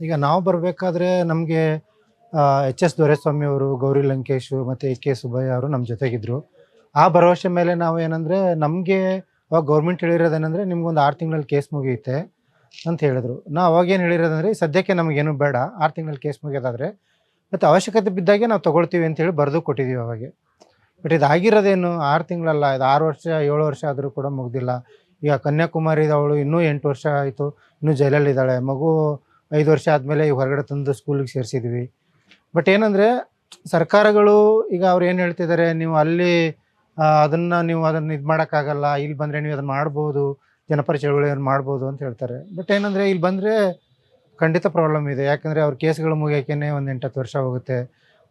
ಈಗ ನಾವು ಬರಬೇಕಾದ್ರೆ ನಮಗೆ ಎಚ್ ಎಸ್ ದೊರೆಸ್ವಾಮಿ ಅವರು, ಗೌರಿ ಲಂಕೇಶು ಮತ್ತು ಎ ಕೆ ಸುಬ್ಬಯ್ಯ ಅವರು ನಮ್ಮ ಜೊತೆಗಿದ್ರು. ಆ ಭರವಸೆ ಮೇಲೆ ನಾವು ಏನಂದರೆ ನಮಗೆ ಅವಾಗ ಗೌರ್ಮೆಂಟ್ ಹೇಳಿರೋದೇನೆಂದರೆ ನಿಮ್ಗೊಂದು ಆರು ತಿಂಗಳಲ್ಲಿ ಕೇಸ್ ಮುಗಿಯುತ್ತೆ ಅಂತ ಹೇಳಿದ್ರು. ನಾವು ಅವಾಗೇನು ಹೇಳಿರೋದಂದರೆ ಸದ್ಯಕ್ಕೆ ನಮಗೇನು ಬೇಡ, ಆರು ತಿಂಗಳಲ್ಲಿ ಕೇಸ್ ಮುಗಿಯೋದಾದರೆ ಮತ್ತು ಅವಶ್ಯಕತೆ ಬಿದ್ದಾಗೆ ನಾವು ತೊಗೊಳ್ತೀವಿ ಅಂತೇಳಿ ಬರೆದು ಕೊಟ್ಟಿದ್ದೀವಿ ಅವಾಗೆ. ಬಟ್ ಇದು ಆಗಿರೋದೇನು? ಆರು ತಿಂಗಳಲ್ಲ, ಇದು ಆರು ವರ್ಷ, ಏಳು ವರ್ಷ ಆದರೂ ಕೂಡ ಮುಗ್ದಿಲ್ಲ. ಈಗ ಕನ್ಯಾಕುಮಾರಿ ಅವಳು ಇನ್ನೂ ಎಂಟು ವರ್ಷ ಆಯಿತು, ಇನ್ನೂ ಜೈಲಲ್ಲಿದ್ದಾಳೆ. ಮಗು ಐದು ವರ್ಷ ಆದಮೇಲೆ ಈ ಹೊರಗಡೆ ತಂದು ಸ್ಕೂಲಿಗೆ ಸೇರಿಸಿದ್ವಿ. ಬಟ್ ಏನಂದರೆ, ಸರ್ಕಾರಗಳು ಈಗ ಅವ್ರು ಏನು ಹೇಳ್ತಿದ್ದಾರೆ ನೀವು ಅಲ್ಲಿ ಅದನ್ನು ನೀವು ಅದನ್ನ ಇದು ಮಾಡೋಕ್ಕಾಗಲ್ಲ ಇಲ್ಲಿ ಬಂದರೆ ನೀವು ಅದನ್ನ ಮಾಡ್ಬೋದು ಜನಪರ ಚಳವಳಿಯನ್ನು ಮಾಡ್ಬೋದು ಅಂತ ಹೇಳ್ತಾರೆ. ಬಟ್ ಏನಂದರೆ ಇಲ್ಲಿ ಬಂದರೆ ಖಂಡಿತ ಪ್ರಾಬ್ಲಮ್ ಇದೆ. ಯಾಕಂದರೆ ಅವ್ರ ಕೇಸ್ಗಳು ಮುಗಿಯೋಕ್ಕೇ ಒಂದು ಎಂಟತ್ತು ವರ್ಷ ಹೋಗುತ್ತೆ.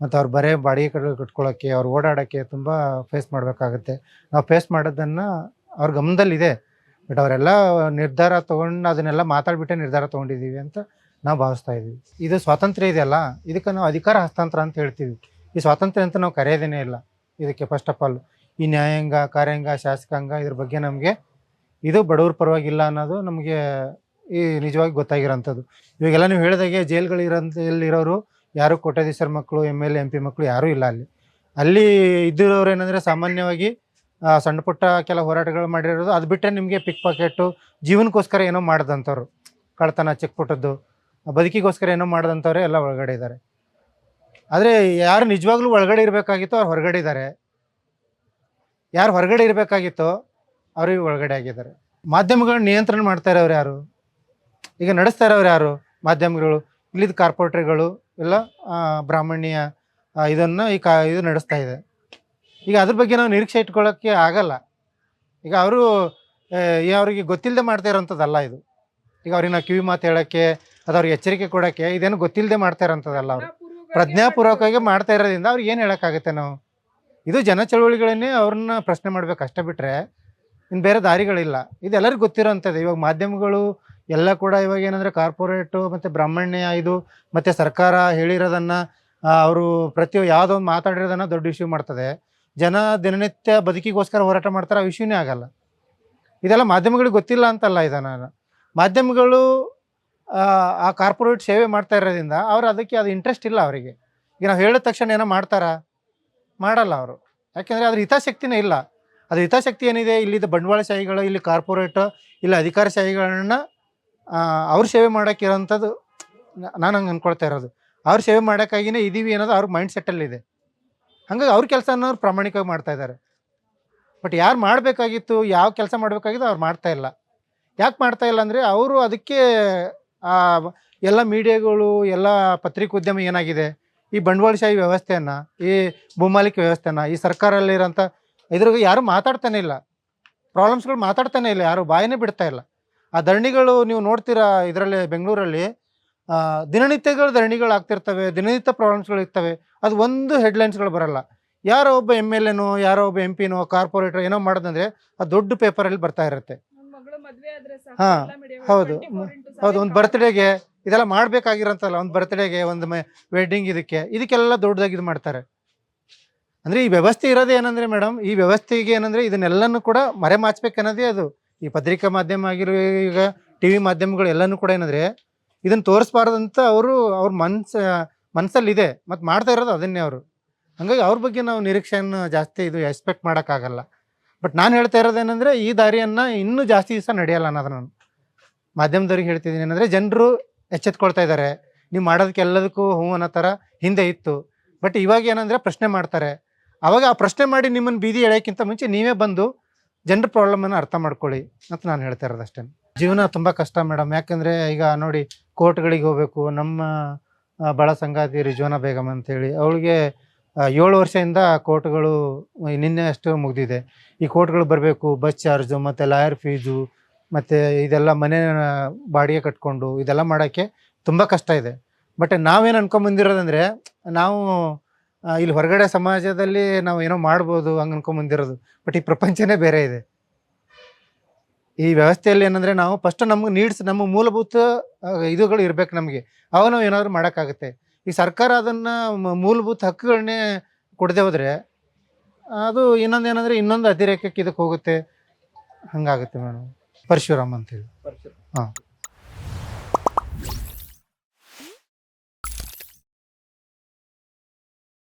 ಮತ್ತು ಅವ್ರು ಬರೇ ಬಾಡಿಗೆ ಕಡೆ ಕಟ್ಕೊಳ್ಳೋಕ್ಕೆ ಅವ್ರು ಓಡಾಡೋಕ್ಕೆ ತುಂಬ ಫೇಸ್ ಮಾಡಬೇಕಾಗುತ್ತೆ. ನಾವು ಫೇಸ್ ಮಾಡೋದನ್ನು ಅವ್ರ ಗಮನದಲ್ಲಿದೆ. ಬಟ್ ಅವರೆಲ್ಲ ನಿರ್ಧಾರ ತೊಗೊಂಡು ಅದನ್ನೆಲ್ಲ ಮಾತಾಡ್ಬಿಟ್ಟೆ ನಿರ್ಧಾರ ತೊಗೊಂಡಿದ್ದೀವಿ ಅಂತ ನಾವು ಭಾವಿಸ್ತಾ ಇದ್ವಿ. ಇದು ಸ್ವಾತಂತ್ರ್ಯ ಇದೆಯಲ್ಲ, ಇದಕ್ಕೆ ನಾವು ಅಧಿಕಾರ ಹಸ್ತಾಂತರ ಅಂತ ಹೇಳ್ತೀವಿ. ಈ ಸ್ವಾತಂತ್ರ್ಯ ಅಂತ ನಾವು ಕರೆಯೋದೇನೇ ಇಲ್ಲ. ಇದಕ್ಕೆ ಫಸ್ಟ್ ಆಫ್ ಆಲ್ ಈ ನ್ಯಾಯಾಂಗ, ಕಾರ್ಯಾಂಗ, ಶಾಸಕಾಂಗ ಇದ್ರ ಬಗ್ಗೆ ನಮಗೆ ಇದು ಬಡವ್ರ ಪರವಾಗಿಲ್ಲ ಅನ್ನೋದು ನಮಗೆ ಈ ನಿಜವಾಗಿ ಗೊತ್ತಾಗಿರೋಂಥದ್ದು. ಇವಾಗೆಲ್ಲ ನೀವು ಹೇಳಿದಾಗೆ ಜೈಲ್ಗಳಿರೋಂಥ ಇರೋರು ಯಾರು ಕೋಟ್ಯಾಧೀಶರ ಮಕ್ಕಳು M L A M P ಮಕ್ಕಳು ಯಾರೂ ಇಲ್ಲ ಅಲ್ಲಿ. ಅಲ್ಲಿ ಇದ್ದಿರೋರು ಏನಂದರೆ ಸಾಮಾನ್ಯವಾಗಿ ಸಣ್ಣ ಪುಟ್ಟ ಕೆಲ ಹೋರಾಟಗಳು ಮಾಡಿರೋದು. ಅದು ಬಿಟ್ಟರೆ ನಿಮಗೆ ಪಿಕ್ ಪಾಕೆಟು ಜೀವನಕ್ಕೋಸ್ಕರ ಏನೋ ಮಾಡ್ದಂಥವ್ರು. ಕಳ್ತನ ಚಿಕ್ಕ ಪುಟ್ಟದ್ದು ಬದುಕಿಗೋಸ್ಕರ ಏನೋ ಮಾಡಿದಂಥವ್ರೆ ಎಲ್ಲ ಒಳಗಡೆ ಇದ್ದಾರೆ. ಆದರೆ ಯಾರು ನಿಜವಾಗ್ಲೂ ಒಳಗಡೆ ಇರಬೇಕಾಗಿತ್ತೋ ಅವ್ರು ಹೊರಗಡೆ ಇದ್ದಾರೆ. ಯಾರು ಹೊರಗಡೆ ಇರಬೇಕಾಗಿತ್ತೋ ಅವ್ರಿಗೆ ಒಳಗಡೆ ಆಗಿದ್ದಾರೆ. ಮಾಧ್ಯಮಗಳನ್ನ ನಿಯಂತ್ರಣ ಮಾಡ್ತಾ ಇರೋರು ಯಾರು? ಈಗ ನಡೆಸ್ತಾ ಇರೋರು ಯಾರು? ಮಾಧ್ಯಮಗಳು ಇಲ್ಲಿದ್ದ ಕಾರ್ಪೊರೇಟ್ರ್ಗಳು ಎಲ್ಲ ಆ, ಬ್ರಾಹ್ಮಣ್ಯ ಇದನ್ನು ಈ ಕಾ ಇದು ನಡೆಸ್ತಾ ಇದೆ. ಈಗ ಅದ್ರ ಬಗ್ಗೆ ನಾವು ನಿರೀಕ್ಷೆ ಇಟ್ಕೊಳ್ಳೋಕ್ಕೆ ಆಗಲ್ಲ. ಈಗ ಅವರು ಅವ್ರಿಗೆ ಗೊತ್ತಿಲ್ಲದೆ ಮಾಡ್ತಾ ಇರೋಂಥದ್ದಲ್ಲ ಇದು. ಈಗ ಅವ್ರಿಗೆ ನಾವು ಕಿವಿ ಮಾತು ಹೇಳೋಕ್ಕೆ ಅದು ಅವ್ರಿಗೆ ಎಚ್ಚರಿಕೆ ಕೊಡೋಕ್ಕೆ ಇದೇನು ಗೊತ್ತಿಲ್ಲದೆ ಮಾಡ್ತಾ ಇರೋಂಥದ್ದಲ್ಲ ಅವರು. ಪ್ರಜ್ಞಾಪೂರ್ವಕವಾಗಿ ಮಾಡ್ತಾ ಇರೋದ್ರಿಂದ ಅವ್ರು ಏನು ಹೇಳೋಕ್ಕಾಗುತ್ತೆ ನಾವು? ಇದು ಜನ ಚಳವಳಿಗಳನ್ನೇ ಅವ್ರನ್ನ ಪ್ರಶ್ನೆ ಮಾಡ್ಬೇಕು ಅಷ್ಟೇ ಬಿಟ್ಟರೆ ಇನ್ನು ಬೇರೆ ದಾರಿಗಳಿಲ್ಲ. ಇದೆಲ್ಲರಿಗೂ ಗೊತ್ತಿರೋಂಥದ್ದು. ಇವಾಗ ಮಾಧ್ಯಮಗಳು ಎಲ್ಲ ಕೂಡ ಇವಾಗ ಏನಂದರೆ ಕಾರ್ಪೊರೇಟು ಮತ್ತು ಬ್ರಾಹ್ಮಣ್ಯ ಇದು ಮತ್ತು ಸರ್ಕಾರ ಹೇಳಿರೋದನ್ನು ಅವರು ಪ್ರತಿ ಯಾವುದೋ ಒಂದು ಮಾತಾಡಿರೋದನ್ನು ದೊಡ್ಡ ಇಶ್ಯೂ ಮಾಡ್ತದೆ. ಜನ ದಿನನಿತ್ಯ ಬದುಕಿಗೋಸ್ಕರ ಹೋರಾಟ ಮಾಡ್ತಾರೆ ಆ ಇಶ್ಯೂನೇ ಆಗಲ್ಲ. ಇದೆಲ್ಲ ಮಾಧ್ಯಮಗಳಿಗೆ ಗೊತ್ತಿಲ್ಲ ಅಂತಲ್ಲ ಇದನ್ನು. ಮಾಧ್ಯಮಗಳು ಆ, ಕಾರ್ಪೊರೇಟ್ ಸೇವೆ ಮಾಡ್ತಾ ಇರೋದ್ರಿಂದ ಅವ್ರು ಅದಕ್ಕೆ ಅದು ಇಂಟ್ರೆಸ್ಟ್ ಇಲ್ಲ ಅವರಿಗೆ. ಈಗ ನಾವು ಹೇಳಿದ ತಕ್ಷಣ ಏನೋ ಮಾಡ್ತಾರಾ? ಮಾಡಲ್ಲ ಅವರು. ಯಾಕೆಂದರೆ ಅದ್ರ ಹಿತಾಸಕ್ತಿನೇ ಇಲ್ಲ. ಅದು ಹಿತಾಸಕ್ತಿ ಏನಿದೆ? ಇಲ್ಲಿದ್ದ ಬಂಡವಾಳಶಾಹಿಗಳು ಇಲ್ಲಿ ಕಾರ್ಪೊರೇಟ್ ಇಲ್ಲಿ ಅಧಿಕಾರಶಾಹಿಗಳನ್ನ ಅವ್ರ ಸೇವೆ ಮಾಡೋಕ್ಕಿರೋಂಥದ್ದು ನಾನು ಹಂಗೆ ಅಂದ್ಕೊಳ್ತಾ ಇರೋದು. ಅವ್ರ ಸೇವೆ ಮಾಡೋಕ್ಕಾಗಿನೇ ಇದ್ದೀವಿ ಅನ್ನೋದು ಅವ್ರ ಮೈಂಡ್ ಸೆಟ್ಟಲ್ಲಿದೆ ಹಂಗಾಗಿ ಅವ್ರ ಕೆಲಸ ಅನ್ನೋರು ಪ್ರಾಮಾಣಿಕವಾಗಿ ಮಾಡ್ತಾ ಇದ್ದಾರೆ ಬಟ್ ಯಾರು ಮಾಡಬೇಕಾಗಿತ್ತು ಯಾವ ಕೆಲಸ ಮಾಡಬೇಕಾಗಿತ್ತು ಅವ್ರು ಮಾಡ್ತಾ ಇಲ್ಲ. ಯಾಕೆ ಮಾಡ್ತಾ ಇಲ್ಲ ಅಂದರೆ ಅವರು ಅದಕ್ಕೆ ಎಲ್ಲ ಮೀಡಿಯಾಗಳು ಎಲ್ಲ ಪತ್ರಿಕೋದ್ಯಮ ಏನಾಗಿದೆ? ಈ ಬಂಡವಾಳಶಾಹಿ ವ್ಯವಸ್ಥೆಯನ್ನು ಈ ಭೂಮಾಲಿಕ ವ್ಯವಸ್ಥೆನ ಈ ಸರ್ಕಾರದಲ್ಲಿರೋಂಥ ಇದ್ರಾಗ ಯಾರು ಮಾತಾಡ್ತಾನೆ ಇಲ್ಲ. ಪ್ರಾಬ್ಲಮ್ಸ್ಗಳು ಮಾತಾಡ್ತಾನೆ ಇಲ್ಲ ಯಾರು ಬಾಯಿನೇ ಬಿಡ್ತಾ ಇಲ್ಲ. ಆ ಧರಣಿಗಳು ನೀವು ನೋಡ್ತೀರಾ ಇದರಲ್ಲಿ ಬೆಂಗಳೂರಲ್ಲಿ ಆ, ದಿನನಿತ್ಯಗಳು ಧರಣಿಗಳು ಆಗ್ತಿರ್ತವೆ ದಿನನಿತ್ಯ ಪ್ರಾಬ್ಲಮ್ಸ್ಗಳು ಇರ್ತವೆ ಅದು ಒಂದು ಹೆಡ್ಲೈನ್ಸ್ಗಳು ಬರಲ್ಲ. ಯಾರೋ ಒಬ್ಬ ಎಂ ಎಲ್ ಎನೋ ಯಾರೋ ಒಬ್ಬ ಎಂ ಪಿನೋ ಕಾರ್ಪೊರೇಟರ್ ಏನೋ ಮಾಡೋದಂದ್ರೆ ಅದು ದೊಡ್ಡ ಪೇಪರಲ್ಲಿ ಬರ್ತಾ ಇರುತ್ತೆ. ಹಾ, ಹೌದು. ಹೌದು ಒಂದು ಬರ್ತ್ಡೇಗೆ ಇದೆಲ್ಲ ಮಾಡ್ಬೇಕಾಗಿರೋಂತಲ್ಲ ಒಂದು ಬರ್ತ್ಡೇಗೆ ಒಂದು ವೆಡ್ಡಿಂಗ್ ಇದಕ್ಕೆ ಇದಕ್ಕೆಲ್ಲ ದೊಡ್ಡದಾಗಿ ಇದು ಮಾಡ್ತಾರೆ. ಅಂದ್ರೆ ಈ ವ್ಯವಸ್ಥೆ ಇರೋದೇ ಏನಂದ್ರೆ ಮೇಡಮ್ ಈ ವ್ಯವಸ್ಥೆಗೆ ಏನಂದ್ರೆ ಇದನ್ನೆಲ್ಲನೂ ಕೂಡ ಮರೆ ಮಾಚ್ಬೇಕನ್ನೋದೇ ಅದು. ಈ ಪತ್ರಿಕಾ ಮಾಧ್ಯಮ ಆಗಿರೋ ಈಗ ಟಿ ವಿ ಮಾಧ್ಯಮಗಳು ಎಲ್ಲನೂ ಕೂಡ ಏನಂದ್ರೆ ಇದನ್ನ ತೋರಿಸ್ಬಾರ್ದಂತ ಅವರು ಅವ್ರ ಮನ್ಸ ಮನ್ಸಲ್ಲಿದೆ ಮತ್ತು ಮಾಡ್ತಾ ಇರೋದು ಅದನ್ನೇ ಅವರು. ಹಂಗಾಗಿ ಅವ್ರ ಬಗ್ಗೆ ನಾವು ನಿರೀಕ್ಷೆಯನ್ನು ಜಾಸ್ತಿ ಇದು ಎಕ್ಸ್ಪೆಕ್ಟ್ ಮಾಡೋಕ್ಕಾಗಲ್ಲ. ಬಟ್ ನಾನು ಹೇಳ್ತಾ ಇರೋದೇನೆಂದರೆ ಈ ದಾರಿಯನ್ನು ಇನ್ನೂ ಜಾಸ್ತಿ ದಿವಸ ನಡೆಯಲ್ಲ ಅನ್ನೋದು ನಾನು. ಮಾಧ್ಯಮದವ್ರಿಗೆ ಹೇಳ್ತಿದ್ದೀನಿ ಏನಂದರೆ, ಜನರು ಎಚ್ಚೆತ್ಕೊಳ್ತಾ ಇದ್ದಾರೆ ನೀವು ಮಾಡೋದಕ್ಕೆಲ್ಲದಕ್ಕೂ ಹ್ಞೂ ಅನ್ನೋ ಥರ ಹಿಂದೆ ಇತ್ತು. ಬಟ್ ಇವಾಗ ಏನಂದರೆ, ಪ್ರಶ್ನೆ ಮಾಡ್ತಾರೆ. ಅವಾಗ ಆ ಪ್ರಶ್ನೆ ಮಾಡಿ ನಿಮ್ಮನ್ನು ಬೀದಿ ಎಳೆಯೋಕ್ಕಿಂತ ಮುಂಚೆ ನೀವೇ ಬಂದು ಜನರ ಪ್ರಾಬ್ಲಮನ್ನು ಅರ್ಥ ಮಾಡ್ಕೊಳ್ಳಿ ಅಂತ ನಾನು ಹೇಳ್ತಾ ಇರೋದು ಅಷ್ಟೇ. ಜೀವನ ತುಂಬ ಕಷ್ಟ ಮೇಡಮ್. ಯಾಕಂದರೆ ಈಗ ನೋಡಿ, ಕೋರ್ಟ್ಗಳಿಗೆ ಹೋಗಬೇಕು, ನಮ್ಮ ಬಳ ಸಂಗಾತಿ ರಿಜ್ವಾನ ಬೇಗಮ್ ಅಂತೇಳಿ ಅವಳಿಗೆ ಏಳು ವರ್ಷದಿಂದ ಕೋರ್ಟ್ಗಳು ನಿನ್ನೆ ಅಷ್ಟು ಮುಗಿದಿದೆ. ಈ ಕೋರ್ಟ್ಗಳು ಬರಬೇಕು, ಬಸ್ ಚಾರ್ಜು, ಮತ್ತು ಲಾಯರ್ ಫೀಸು, ಮತ್ತು ಇದೆಲ್ಲ ಮನೆ ಬಾಡಿಗೆ ಕಟ್ಕೊಂಡು ಇದೆಲ್ಲ ಮಾಡೋಕ್ಕೆ ತುಂಬ ಕಷ್ಟ ಇದೆ. ಬಟ್ ನಾವೇನು ಅನ್ಕೊಂಬಂದಿರೋದಂದರೆ ನಾವು ಇಲ್ಲಿ ಹೊರಗಡೆ ಸಮಾಜದಲ್ಲಿ ನಾವು ಏನೋ ಮಾಡ್ಬೋದು ಹಂಗೆ ಅನ್ಕೊಂಬಂದಿರೋದು ಬಟ್ ಈ ಪ್ರಪಂಚನೇ ಬೇರೆ ಇದೆ. ಈ ವ್ಯವಸ್ಥೆಯಲ್ಲಿ ಏನಂದರೆ ನಾವು ಫಸ್ಟ್ ನಮ್ಗೆ ನೀಡ್ಸ್ ನಮ್ಮ ಮೂಲಭೂತ ಇದುಗಳು ಇರಬೇಕು ನಮಗೆ. ಅವಾಗ ನಾವು ಏನಾದರೂ ಮಾಡೋಕ್ಕಾಗುತ್ತೆ. ಈ ಸರ್ಕಾರ ಅದನ್ನು ಮೂಲಭೂತ ಹಕ್ಕುಗಳನ್ನೇ ಕೊಡದೆ ಹೋದರೆ ಅದು ಇನ್ನೊಂದು ಏನಂದರೆ ಇನ್ನೊಂದು ಅತಿರೇಕಕ್ಕೆ ಇದಕ್ಕೆ ಹೋಗುತ್ತೆ. ಹಂಗಾಗುತ್ತೆ ಮೇಡಮ್. ಪರಶುರಾಮ್ ಅಂತೇಳಿ ಹಾಂ.